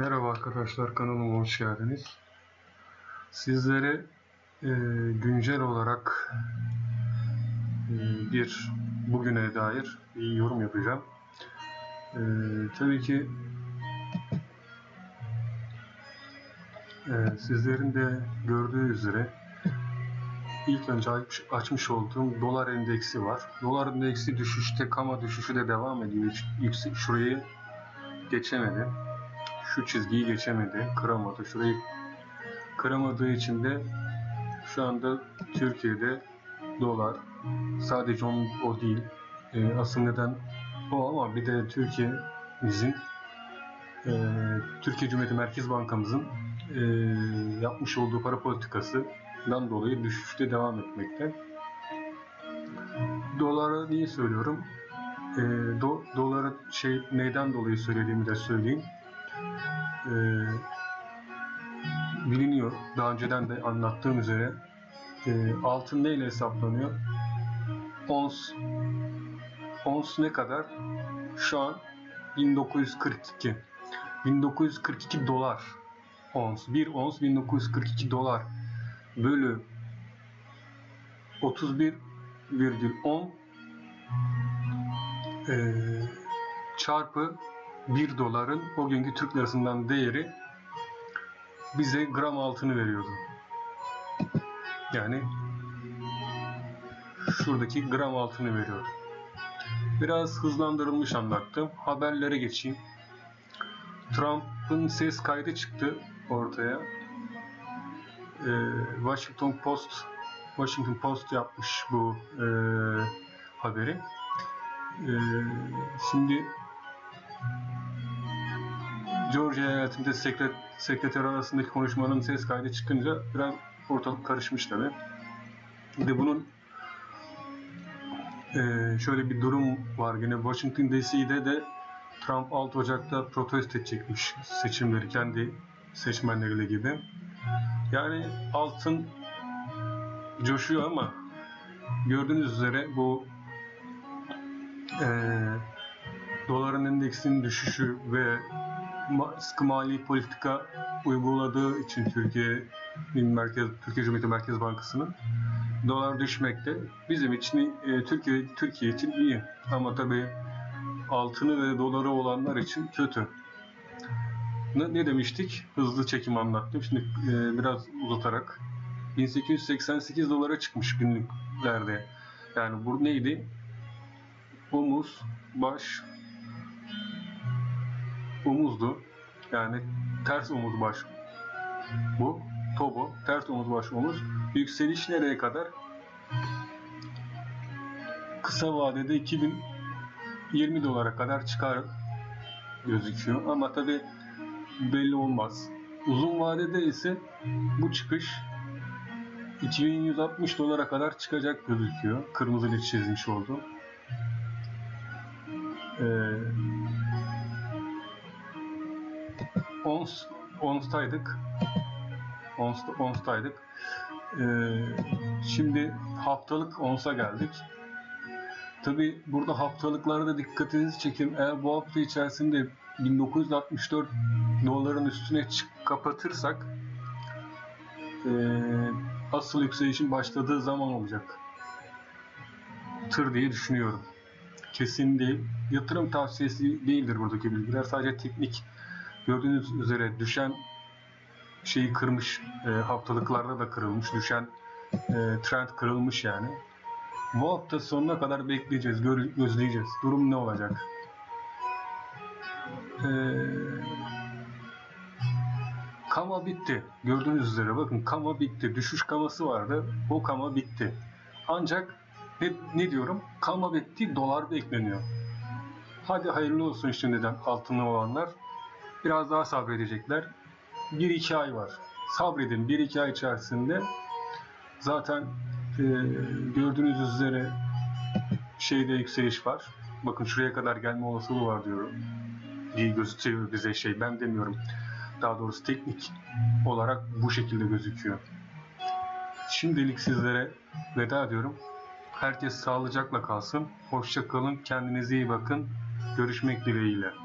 Merhaba arkadaşlar kanalıma hoş geldiniz. Sizlere e, güncel olarak e, bir bugüne dair bir yorum yapacağım. E, tabii ki e, sizlerin de gördüğü üzere ilk önce aç- açmış olduğum dolar endeksi var. Dolar endeksi düşüşte, kama düşüşü de devam ediyor. Hiç şurayı geçemedi şu çizgiyi geçemedi, kıramadı. Şurayı kıramadığı için de şu anda Türkiye'de dolar sadece onun, o değil. E, asıl neden o ama bir de Türkiye'mizin e, Türkiye Cumhuriyeti Merkez Bankamızın e, yapmış olduğu para politikasından dolayı düşüşte devam etmekte. Dolara niye söylüyorum? E, do, doları şey neyden dolayı söylediğimi de söyleyeyim e, biliniyor. Daha önceden de anlattığım üzere e, altın neyle hesaplanıyor? Ons ons ne kadar? Şu an 1942. 1942 dolar ons. 1 ons 1942 dolar bölü 31,10 e, çarpı 1 doların o günkü Türk lirasından değeri bize gram altını veriyordu. Yani şuradaki gram altını veriyordu. Biraz hızlandırılmış anlattım. Haberlere geçeyim. Trump'ın ses kaydı çıktı ortaya. Ee, Washington Post Washington Post yapmış bu e, haberi. Ee, şimdi Georgia eyaletinde sekret, sekreter arasındaki konuşmanın ses kaydı çıkınca biraz ortalık karışmış tabi. Bir de bunun eee, şöyle bir durum var yine Washington DC'de de Trump 6 Ocak'ta protesto edecekmiş seçimleri kendi seçmenleriyle gibi. Yani altın coşuyor ama gördüğünüz üzere bu eee doların endeksinin düşüşü ve sıkı mali politika uyguladığı için Türkiye'nin merkez Türkiye Cumhuriyeti Merkez Bankası'nın dolar düşmekte. Bizim için e, Türkiye Türkiye için iyi ama tabii altını ve doları olanlar için kötü. Ne, ne demiştik? Hızlı çekim anlattım. Şimdi e, biraz uzatarak 1888 dolara çıkmış günlüklerde. Yani bu neydi? Omuz, baş, omuzdu. Yani ters omuz baş. Bu tobo, ters omuz baş omuz. Yükseliş nereye kadar? Kısa vadede 2020 dolara kadar çıkar gözüküyor. Ama tabi belli olmaz. Uzun vadede ise bu çıkış 2160 dolara kadar çıkacak gözüküyor. Kırmızı ile çizmiş oldu. Ee, ons onstaydık. Ons, onstaydık. Ee, şimdi haftalık onsa geldik. Tabi burada haftalıklarda dikkatinizi çekin. Eğer bu hafta içerisinde 1964 doların üstüne çık kapatırsak ee, asıl yükselişin başladığı zaman olacak. Tır diye düşünüyorum. Kesin değil. Yatırım tavsiyesi değildir buradaki bilgiler. Sadece teknik gördüğünüz üzere düşen şeyi kırmış. E, haftalıklarda da kırılmış. Düşen e, trend kırılmış yani. Bu hafta sonuna kadar bekleyeceğiz, gör, gözleyeceğiz. Durum ne olacak? E, kama bitti. Gördüğünüz üzere bakın kama bitti. Düşüş kaması vardı. O kama bitti. Ancak ne, ne diyorum? Kama bitti, dolar bekleniyor. Hadi hayırlı olsun şimdiden altını olanlar biraz daha sabredecekler. 1-2 ay var. Sabredin 1-2 ay içerisinde zaten e, gördüğünüz üzere şeyde yükseliş var. Bakın şuraya kadar gelme olasılığı var diyorum. İyi gözüküyor bize şey ben demiyorum. Daha doğrusu teknik olarak bu şekilde gözüküyor. Şimdilik sizlere veda ediyorum. Herkes sağlıcakla kalsın. Hoşça kalın. Kendinize iyi bakın. Görüşmek dileğiyle.